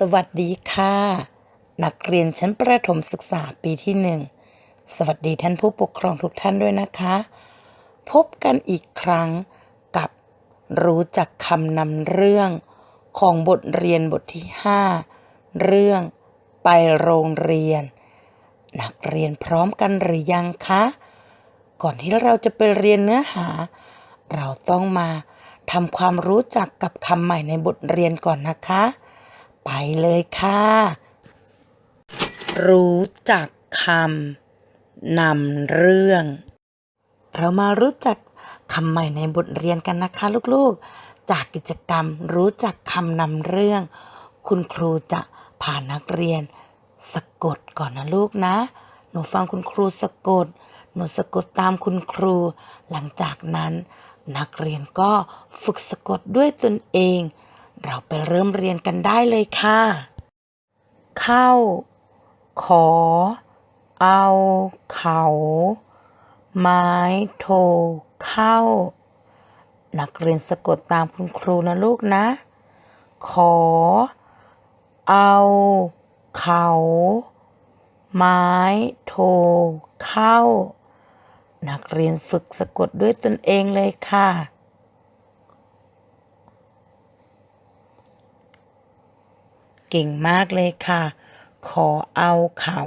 สวัสดีค่ะ นักเรียนชั้นประถมศึกษาปีที่หนึ่งสวัสดีท่านผู้ปกครองทุกท่านด้วยนะคะ พบกันอีกครั้งกับรู้จักคำนำเรื่องของบทเรียนบทที่ 5 เรื่องไปโรงเรียน นักเรียนพร้อมกันหรือยังคะ ก่อนที่เราจะไปเรียนเนื้อหา เราต้องมาทำความรู้จักกับคำใหม่ในบทเรียนก่อนนะคะ ไปเลยค่ะ รู้จักคำนำเรื่อง เรามารู้จักคำใหม่ในบทเรียนกันนะคะลูกๆ จากกิจกรรมรู้จักคำนำเรื่อง คุณครูจะพานักเรียน สะกดก่อนนะลูกนะ หนูฟังคุณครูสะกด หนูสะกดตามคุณครู หลังจากนั้น นักเรียนก็ฝึกสะกดด้วยตนเอง เราไปเริ่มเรียนกันได้เลยค่ะ เข้า ขอ เอา เขา ไม้โทเข้า นักเรียนสะกดตามคุณครูนะลูกนะ ขอ เอา เขา ไม้โทเข้า นักเรียนฝึกสะกดด้วยตนเองเลยค่ะ เก่งมากเลยค่ะ ขอเอาเขา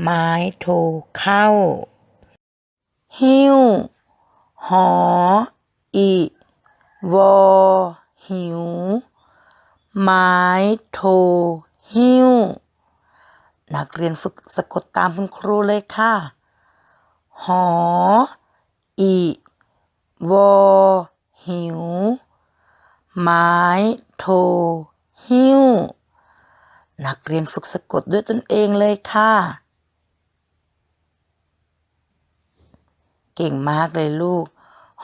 ไม้โทเข้า หิ้วหออีวอหิว ไม้โทหิ้วนักเรียนฝึกสะกดตามคุณครูเลยค่ะ หออีวอหิว ไม้โทหิ้ว นักเรียนฝึกสะกดด้วยตนเองเลยค่ะ เก่งมากเลยลูก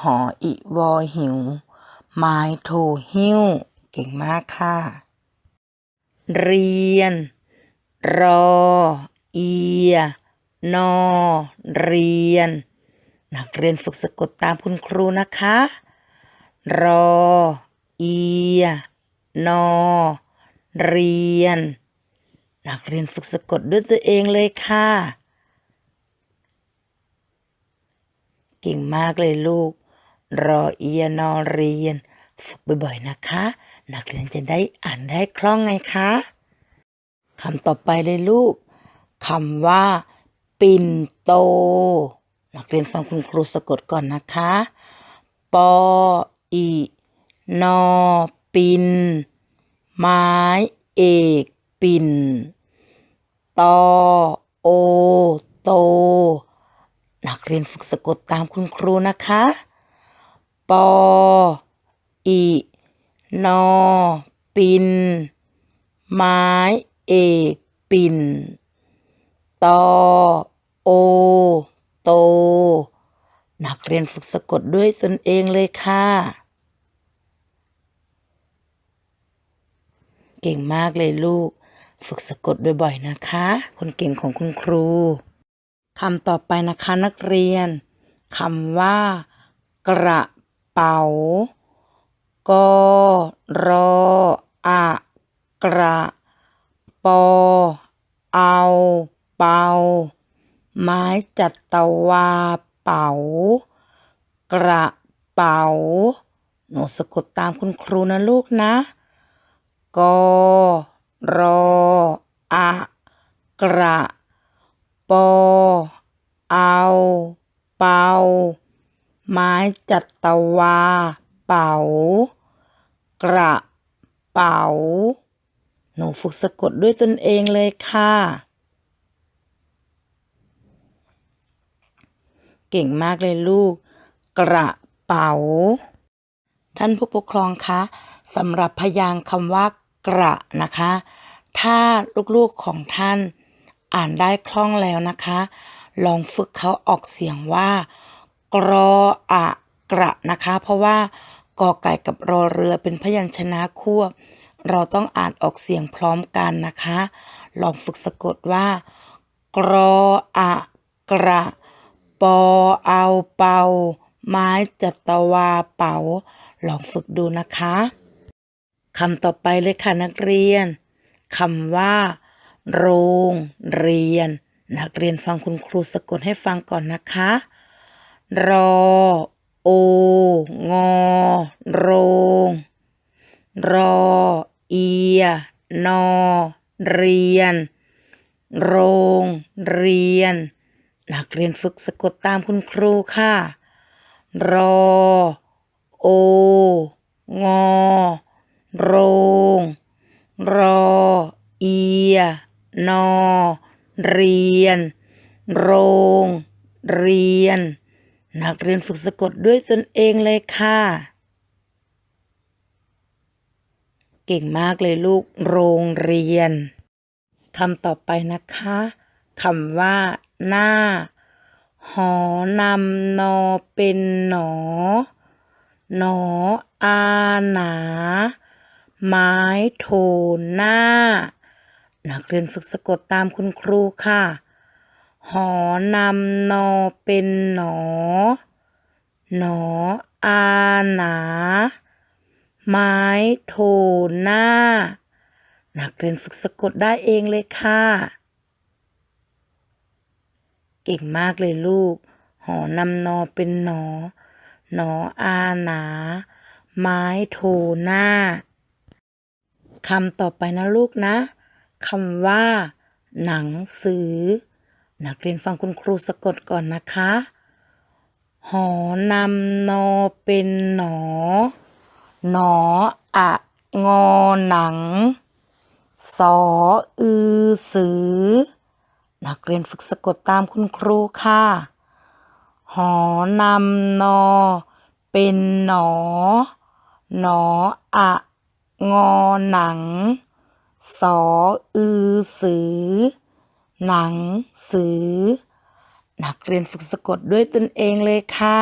หออีวอหิว ไม้โทหิ้ว เก่งมากค่ะ เรียน รอ เอีย นอ เรียน นักเรียนฝึกสะกดตามคุณครูนะคะ รอ เอีย นอเรียน นักเรียนฝึกสะกดด้วยตัวเองเลยค่ะ เก่งมากเลยลูก รอเอียนอเรียน ฝึกบ่อยๆนะคะ นักเรียนจะได้อ่านได้คล่องไงคะคำต่อไปเลยลูกคำว่า ปิ่นโต นักเรียนฟังคุณครูสะกดก่อนนะคะ ปออีนอปินไม้เอกปิ่น ตอ โอ โต นักเรียนฝึกสะกดตามคุณครูนะคะ ปอ อี นอ ปิน ไม้ เอก ปิน ตอ โอ โต นักเรียนฝึกสะกดด้วยตนเองเลยค่ะ เก่งมากเลยลูก ฝึกสะกดบ่อยๆนะคะ คนเก่งของคุณครูคำต่อไปนะคะนักเรียนคำว่า กระเป๋ากรออะกระปอเอาเป่าไม้จัดตวาเป๋ากระเป๋าหนูสะกดตามคุณครูนะลูกนะก รออะกระปอเอาเป่า ไม้จัตวา เป๋ากระเป๋า หนูฝึกสะกดด้วยตนเองเลยค่ะ เก่งมากเลยลูก กระเป๋า ท่านผู้ปกครองคะสำหรับพยางค์คำว่า กระนะคะ ถ้าลูกๆของท่านอ่านได้คล่องแล้วนะคะ ลองฝึกเขาออกเสียงว่า กรออะกระนะคะ เพราะว่ากอไก่กับรอเรือเป็นพยัญชนะควบ เราต้องอ่านออกเสียงพร้อมกันนะคะ ลองฝึกสะกดว่า กรออะกระปอเอาเป่า ไม้จัตวาเป๋าลองฝึกดูนะคะ คำต่อไปเลยค่ะนักเรียนคำว่า โรงเรียน นักเรียนฟังคุณครูสะกดให้ฟังก่อนนะคะ รอ โอ งอ โรง รอ เอีย นอ เรียน โรงเรียน นักเรียนฝึกสะกดตามคุณครูค่ะ รอ โอ งอ โรง รอ เอีย นอ เรียน โรง เรียน นักเรียนฝึกสะกดด้วยตนเองเลยค่ะ เก่งมากเลยลูก โรงเรียนคำต่อไปนะคะคำว่า หน้า หอนำนอเป็นหนอ หนออาหนา ไม้โทหน้า นักเรียนฝึกสะกดตามคุณครูค่ะ หอนำนอเป็นหนอ หนออาหนา ไม้โทหน้า นักเรียนฝึกสะกดได้เองเลยค่ะ เก่งมากเลยลูก หอนำนอเป็นหนอ หนออาหนา ไม้โทหน้า คำต่อไปนะลูกนะคำว่า หนังสือ นักเรียนฟังคุณครูสะกดก่อนนะคะ หอนำนอเป็นหนอ หนออะงอหนัง สออือสือ นักเรียนฝึกสะกดตามคุณครูค่ะ หอนำนอ เป็นหนอ หนออะ งอหนัง สออือสือ หนังสือ นักเรียนฝึกสะกดด้วยตนเองเลยค่ะ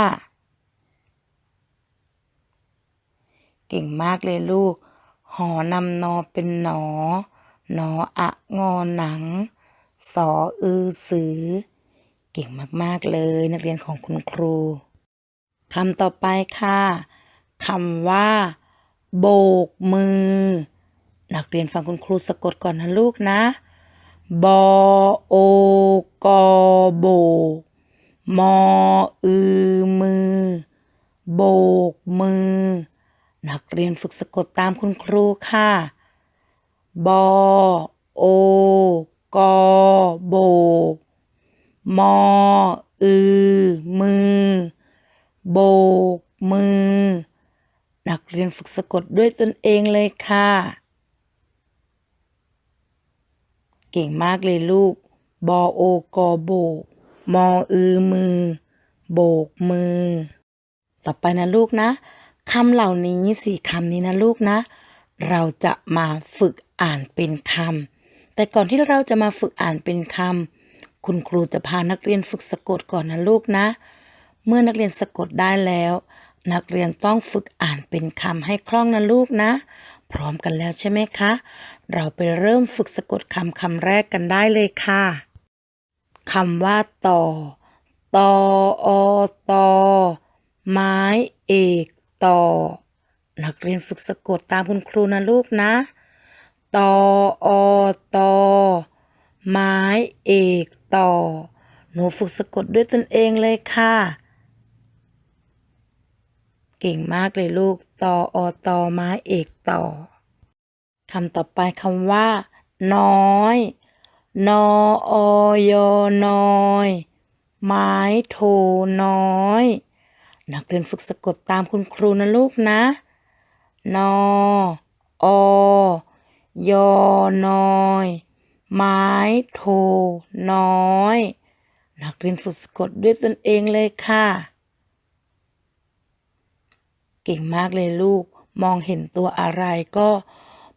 เก่งมากเลยลูก หอนำนอเป็นหนอ หนออะงอหนัง สออือสือ เก่งมากๆเลยนักเรียนของคุณครูคำต่อไปค่ะคำว่า โบกมือ นักเรียนฟังคุณครูสะกดก่อนนะลูกนะ บอโอกอโบก มออือมือ โบกมือ นักเรียนฝึกสะกดตามคุณครูค่ะ บอโอกอโบก มออือมือ โบกมือ นักเรียนฝึกสะกดด้วยตนเองเลยค่ะ เก่งมากเลยลูก บอโอกอโบก มออือมือ โบกมือ ต่อไปนะลูกนะคำเหล่านี้สี่คำนี้นะลูกนะ เราจะมาฝึกอ่านเป็นคำแต่ก่อนที่เราจะมาฝึกอ่านเป็นคำคุณครูจะพานักเรียนฝึกสะกดก่อนนะลูกนะ เมื่อนักเรียนสะกดได้แล้ว นักเรียนต้องฝึกอ่านเป็นคำให้คล่องนะลูกนะ พร้อมกันแล้วใช่ไหมคะ เราไปเริ่มฝึกสะกดคำคำแรกกันได้เลยค่ะคำว่าต่อตออตอไม้เอกต่อ นักเรียนฝึกสะกดตามคุณครูนะลูกนะตออตอไม้เอกต่อ หนูฝึกสะกดด้วยตนเองเลยค่ะ เก่งมากเลยลูก ตออตอม้เอกต่อคำต่อไปคำว่า น้อย นออยน้อย ไม้โทน้อย นักเรียนฝึกสะกดตามคุณครูนะลูกนะ นออยน้อย ไม้โทน้อย นักเรียนฝึกสะกดด้วยตนเองเลยค่ะ เก่งมากเลยลูก มองเห็นตัวอะไรก็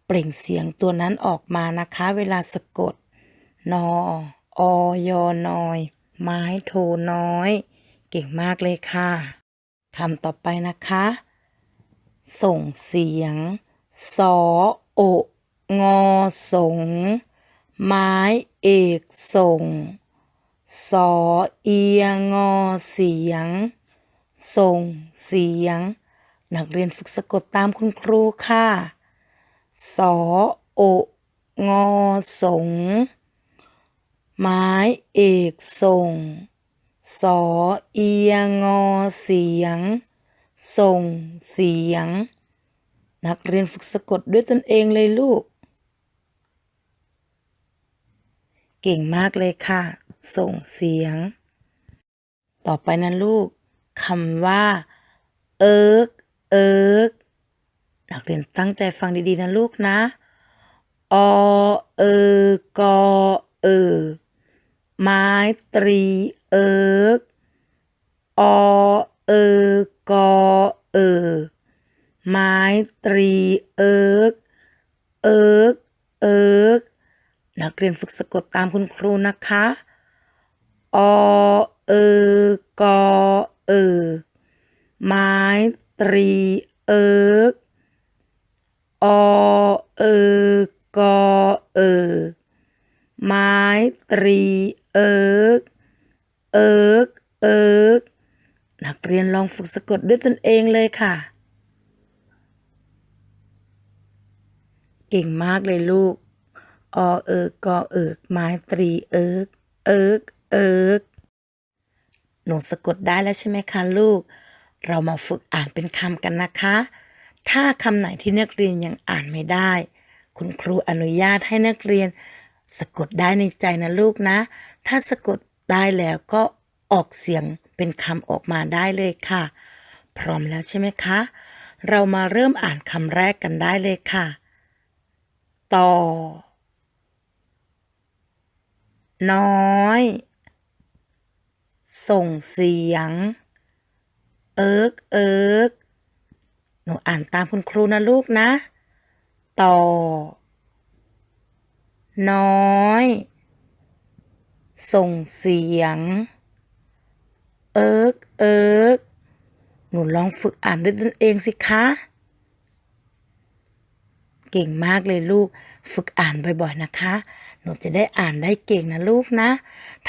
เปล่งเสียงตัวนั้นออกมานะคะ เวลาสะกด นออยนอย ไม้โทน้อย เก่งมากเลยค่ะคำต่อไปนะคะ ส่งเสียง สอ โองอสง ไม้เอกส่ง สอเอียงอเสียง ส่งเสียง นักเรียนฝึกสะกดตามคุณครูค่ะ สอโองอสง ไม้เอกส่ง สอเอียงอเสียง ส่งเสียง นักเรียนฝึกสะกดด้วยตนเองเลยลูก เก่งมากเลยค่ะ ส่งเสียง ต่อไปนะลูกคำว่า เอิก เอิกนักเรียนตั้งใจฟังดีๆนะลูกนะ อเอกอเออ ไม้ตรีเอิกอเอกอเออ ไม้ตรีเอิกเอิกเอิกนักเรียนฝึกสะกดตามคุณครูนะคะ อเอกอเออ ไม้ ตรีเอิกอเอกอเออ ไม้ตรีเอิกเอิกเอิกนักเรียนลองฝึกสะกดด้วยตนเองเลยค่ะ เก่งมากเลยลูก อเอิกกอเอิกไม้ตรีเอิกเอิกเอิกหนูสะกดได้แล้วใช่ไหมคะลูก เรามาฝึกอ่านเป็นคำกันนะคะ ถ้าคำไหนที่นักเรียนยังอ่านไม่ได้ คุณครูอนุญาตให้นักเรียน สะกดได้ในใจนะลูกนะ ถ้าสะกดได้แล้วก็ออกเสียงเป็นคำออกมาได้เลยค่ะ พร้อมแล้วใช่ไหมคะ เรามาเริ่มอ่านคำแรกกันได้เลยค่ะ ต่อ น้อย ส่งเสียง เอิกเอิกหนูอ่านตามคุณครูนะลูกนะ ต่อ น้อย ส่งเสียง เอิกเอิกหนูลองฝึกอ่านด้วยตนเองสิคะ เก่งมากเลยลูก ฝึกอ่านบ่อยๆนะคะ หนูจะได้อ่านได้เก่งนะลูกนะ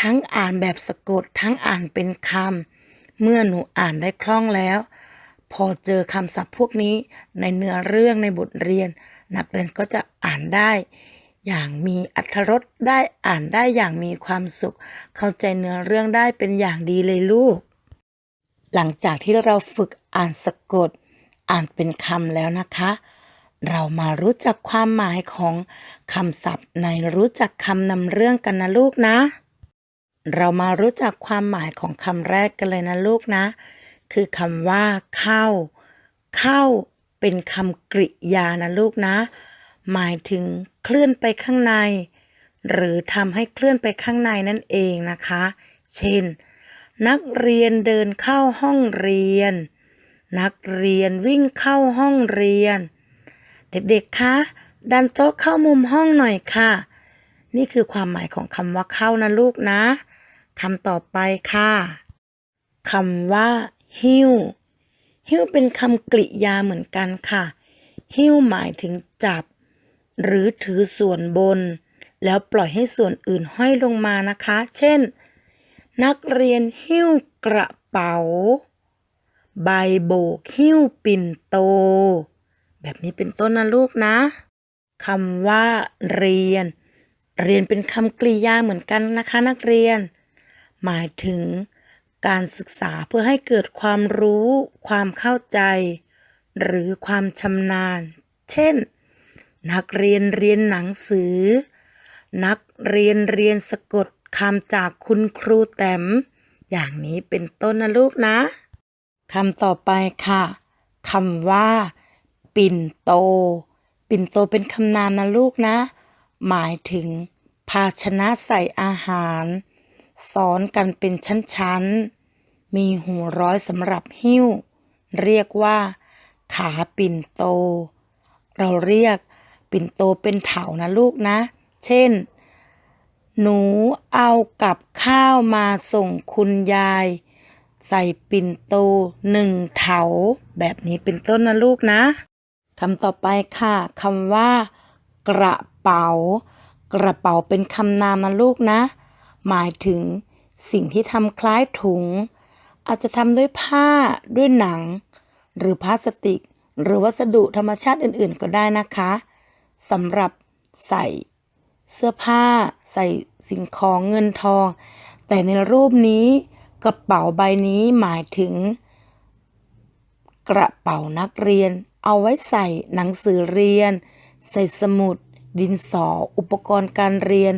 ทั้งอ่านแบบสะกด ทั้งอ่านเป็นคำ เมื่อหนูอ่านได้คล่องแล้ว พอเจอคำศัพท์พวกนี้ในเนื้อเรื่องในบทเรียน นักเรียนก็จะอ่านได้ อย่างมีอรรถรสได้อ่านได้อย่างมีความสุข เข้าใจเนื้อเรื่องได้เป็นอย่างดีเลยลูก หลังจากที่เราฝึกอ่านสะกด อ่านเป็นคำแล้วนะคะ เรามารู้จักความหมายของคำศัพท์ในรู้จักคำนำเรื่องกันนะลูกนะ เรามารู้จักความหมายของคำแรกกันเลยนะลูกนะ คือคำว่า เข้า เข้าเป็นคำกริยานะลูกนะ หมายถึงเคลื่อนไปข้างใน หรือทำให้เคลื่อนไปข้างในนั่นเองนะคะ เช่น นักเรียนเดินเข้าห้องเรียน นักเรียนวิ่งเข้าห้องเรียน เด็กๆคะดันโต๊ะเข้ามุมห้องหน่อยค่ะ นี่คือความหมายของคำว่าเข้านะลูกนะ คำต่อไปค่ะคำว่า หิ้ว หิ้วเป็นคำกริยาเหมือนกันค่ะ หิ้วหมายถึงจับ หรือถือส่วนบน แล้วปล่อยให้ส่วนอื่นห้อยลงมานะคะ เช่น นักเรียนหิ้วกระเป๋า ใบโบกหิ้วปิ่นโต แบบนี้เป็นต้นนะลูกนะคำว่า เรียน เรียนเป็นคำกริยาเหมือนกันนะคะ นักเรียน หมายถึงการศึกษาเพื่อให้เกิดความรู้ ความเข้าใจ หรือความชำนาญ เช่น นักเรียนเรียนหนังสือ นักเรียนเรียนสะกดคำจากคุณครูแต้มอย่างนี้เป็นต้นนะลูกนะคำต่อไปค่ะคำว่า ปิ่นโต ปิ่นโตเป็นคำนามนะลูกนะ หมายถึง ภาชนะใส่อาหาร ซ้อนกันเป็นชั้นๆ มีหูร้อยสำหรับหิ้ว เรียกว่า ขาปิ่นโต เราเรียกปิ่นโตเป็นเถานะลูกนะ เช่น หนูเอากับข้าวมาส่งคุณยาย ใส่ปิ่นโตหนึ่งเถา แบบนี้เป็นต้นนะลูกนะคำต่อไปค่ะคำว่า กระเป๋า กระเป๋าเป็นคำนามนะลูกนะ หมายถึงสิ่งที่ทำคล้ายถุง อาจจะทำด้วยผ้าด้วยหนัง หรือพลาสติก หรือวัสดุธรรมชาติอื่นๆ ก็ได้นะคะสำหรับใส่เสื้อผ้า ใส่สิ่งของเงินทอง แต่ในรูปนี้กระเป๋าใบนี้หมายถึง กระเป๋านักเรียน เอาไว้ใส่หนังสือเรียน ใส่สมุด ดินสอ อุปกรณ์การเรียน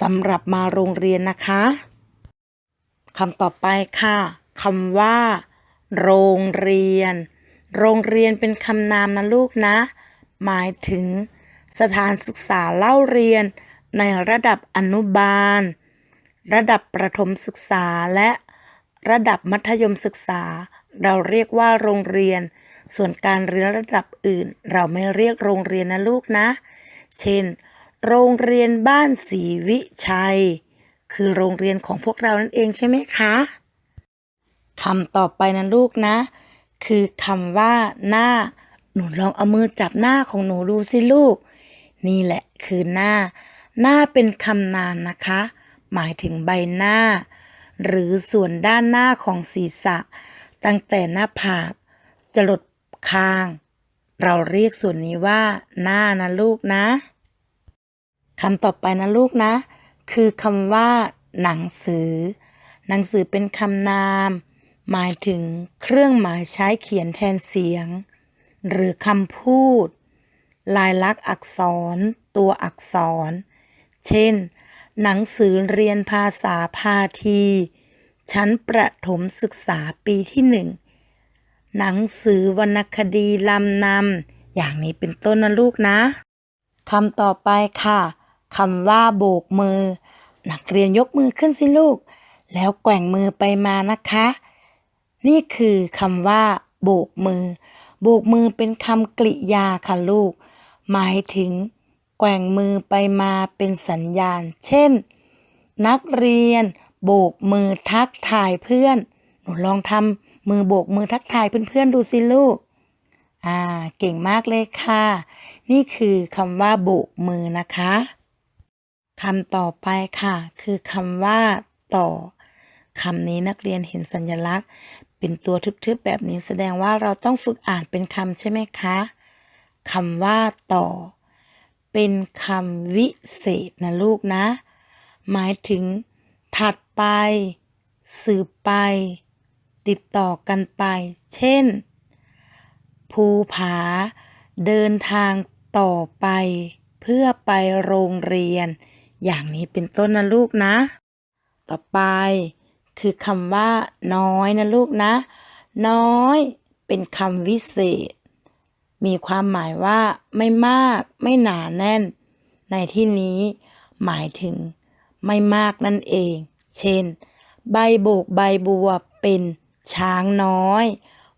สำหรับมาโรงเรียนนะคะคำต่อไปค่ะคำว่า โรงเรียน โรงเรียนเป็นคำนามนะลูกนะ หมายถึง สถานศึกษาเล่าเรียน ในระดับอนุบาล ระดับประถมศึกษาและระดับมัธยมศึกษา เราเรียกว่าโรงเรียน ส่วนการเรียนระดับอื่น เราไม่เรียกโรงเรียนนะลูกนะ เช่น โรงเรียนบ้านศรีวิชัย คือโรงเรียนของพวกเรานั่นเองใช่ไหมคะคำต่อไปนะลูกนะ คือคำว่าหน้า หนูลองเอามือจับหน้าของหนูดูสิลูก นี่แหละคือหน้า หน้าเป็นคำนามนะคะ หมายถึงใบหน้า หรือส่วนด้านหน้าของศีรษะ ตั้งแต่หน้าผากจรดคาง เราเรียกส่วนนี้ว่าหน้านะลูกนะ คำต่อไปนะลูกนะ คือคำว่า หนังสือ หนังสือเป็นคำนาม หมายถึงเครื่องหมายใช้เขียนแทนเสียง หรือคำพูด ลายลักษณ์อักษร ตัวอักษร เช่น หนังสือเรียนภาษาพาที ชั้นประถมศึกษาปีที่หนึ่งหนังสือวรรณคดีลำนำอย่างนี้เป็นต้นนะลูกนะคำต่อไปค่ะ คำว่าโบกมือ นักเรียนยกมือขึ้นสิลูก แล้วแกว่งมือไปมานะคะ นี่คือคำว่า โบกมือ โบกมือเป็นคำกริยาค่ะลูก หมายถึง แกว่งมือไปมาเป็นสัญญาณ เช่น นักเรียน โบกมือทักทายเพื่อน หนูลองทำมือโบกมือทักทายเพื่อนๆดูสิลูกอ่า เก่งมากเลยค่ะ นี่คือคำว่าโบกมือนะคะ คำต่อไปค่ะ คือคำว่า ต่อคำนี้นักเรียนเห็นสัญลักษณ์ เป็นตัวทึบๆแบบนี้แสดงว่าเราต้องฝึกอ่านเป็นคำใช่ไหมคะคำว่า ต่อ เป็นคำวิเศษนะลูกนะ หมายถึง ถัดไป สืบไป ติดต่อกันไป เช่น ภูผา เดินทางต่อไป เพื่อไปโรงเรียน อย่างนี้เป็นต้นนะลูกนะ ต่อไป คือคำว่า น้อยนะลูกนะ น้อย เป็นคำวิเศษ มีความหมายว่า ไม่มาก ไม่หนาแน่น ในที่นี้ หมายถึง ไม่มากนั่นเอง เช่น ใบโบกใบบัวเป็นช้างน้อย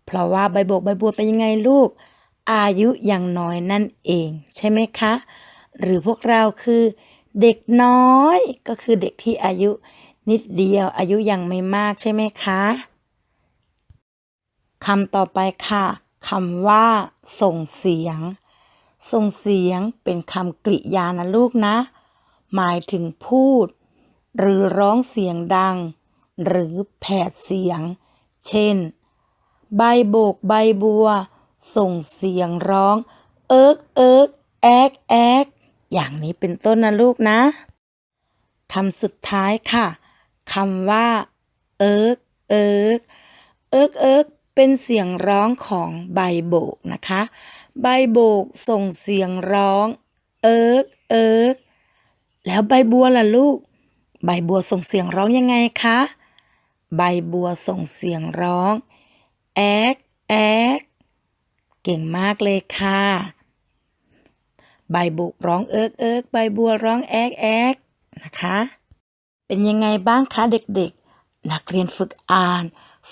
เพราะว่าใบโบกใบบัวเป็นยังไงลูก อายุยังน้อยนั่นเอง ใช่ไหมคะ หรือพวกเราคือ เด็กน้อยก็คือเด็กที่อายุนิดเดียวอายุยังไม่มากใช่ไหมคะคำต่อไปค่ะคำว่า ส่งเสียง ส่งเสียงเป็นคำกริยานะลูกนะ หมายถึงพูด หรือร้องเสียงดัง หรือแผดเสียง เช่น ใบโบกใบบัว ส่งเสียงร้อง เอิกเอิกแอกแอก อย่างนี้เป็นต้นนะลูกนะคำสุดท้ายค่ะคำว่า เอิกเอิกเอิกเอิกเป็นเสียงร้องของใบโบกนะคะ ใบโบกส่งเสียงร้อง เอิกเอิกแล้วใบบัวล่ะลูก ใบบัวส่งเสียงร้องยังไงคะ ใบบัวส่งเสียงร้อง แอกแอกเก่งมากเลยค่ะ ใบบุกร้องเอิกเอิกใบบัวร้องแอกแอกนะคะ เป็นยังไงบ้างคะเด็กๆ นักเรียนฝึกอ่าน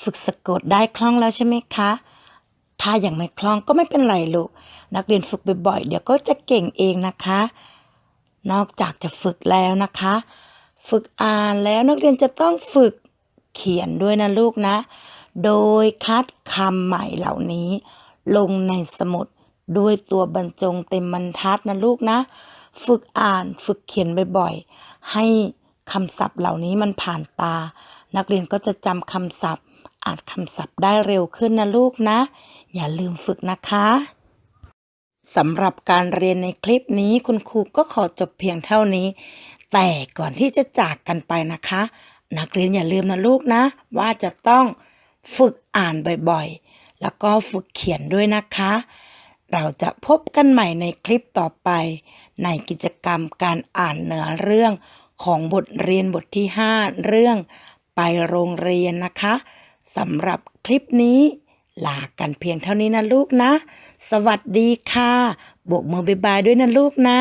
ฝึกสะกดได้คล่องแล้วใช่ไหมคะ ถ้าอย่างไม่คล่องก็ไม่เป็นไรลูก นักเรียนฝึกบ่อยๆ เดี๋ยวก็จะเก่งเองนะคะ นอกจากจะฝึกแล้วนะคะ ฝึกอ่านแล้วนักเรียนจะต้องฝึกเขียนด้วยนะลูกนะ โดยคัดคำใหม่เหล่านี้ลงในสมุด ด้วยตัวบรรจงเต็มบรรทัดนะลูกนะ ฝึกอ่านฝึกเขียนบ่อยๆ ให้คำศัพท์เหล่านี้มันผ่านตา นักเรียนก็จะจำคำศัพท์อ่านคำศัพท์ได้เร็วขึ้นนะลูกนะ อย่าลืมฝึกนะคะสำหรับการเรียนในคลิปนี้คุณครูก็ขอจบเพียงเท่านี้ แต่ก่อนที่จะจากกันไปนะคะ นักเรียนอย่าลืมนะลูกนะ ว่าจะต้องฝึกอ่านบ่อยๆ แล้วก็ฝึกเขียนด้วยนะคะ เราจะพบกันใหม่ในคลิปต่อไป ในกิจกรรมการอ่านเนื้อเรื่องของบทเรียนบทที่ 5 เรื่องไปโรงเรียนนะคะสำหรับคลิปนี้ ลากันเพียงเท่านี้นะลูกนะ สวัสดีค่ะโบกมือบายบายด้วยนะลูกนะ